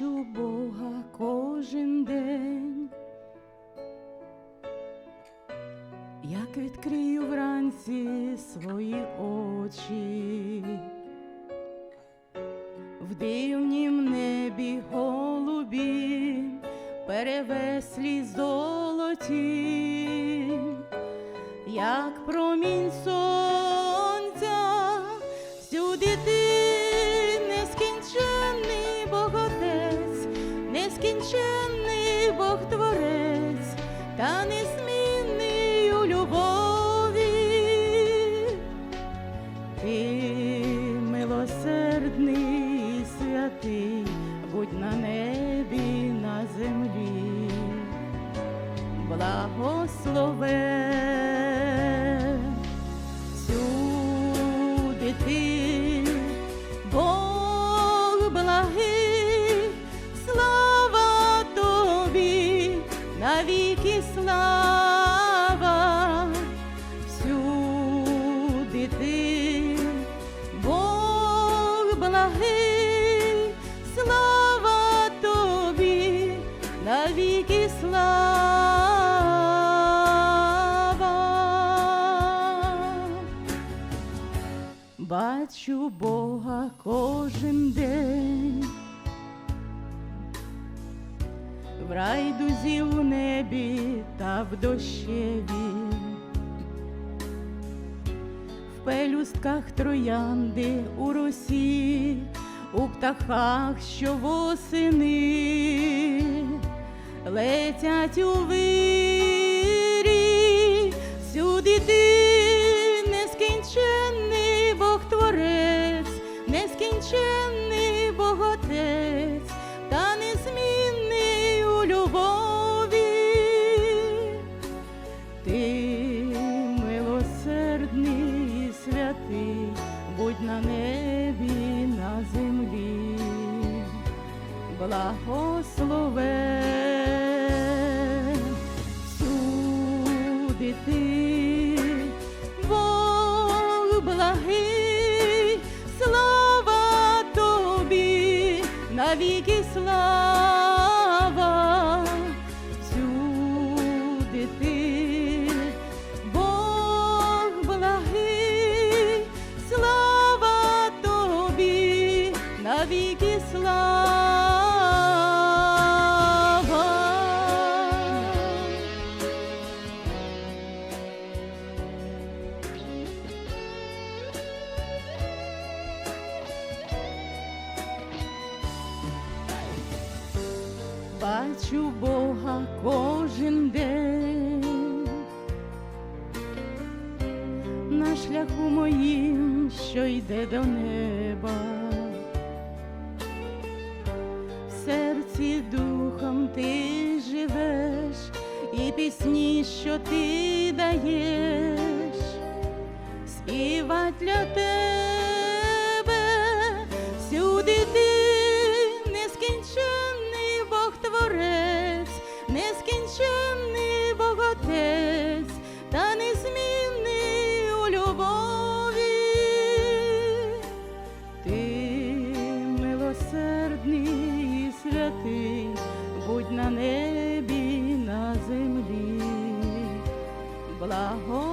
бачу Бога кожен день, як відкрию вранці свої очі, в дивнім небі голубі, перевеслі золоті, як промінь землі, благословен всюди ти, слава тобі, навіки слава, Бачу Бога кожен день, в райдузі у небі та в дощеві, в пелюстках троянди у росі, у птахах, що восени летять у вирі, нескінченний Бог Отець, та незмінний у любові. Ти милосердний і святий, будь на небі, на землі, благословен всюди ти, Бог благий, навіки слава, всюди ти, Бог благий, слава тобі, навіки слава. Бачу Бога кожен день. На шляху моїм, що йде до неба, в серці духом ти живеш, і пісні, що ти даєш, співать для тебе, і святий, будь на небі, на землі, благослови.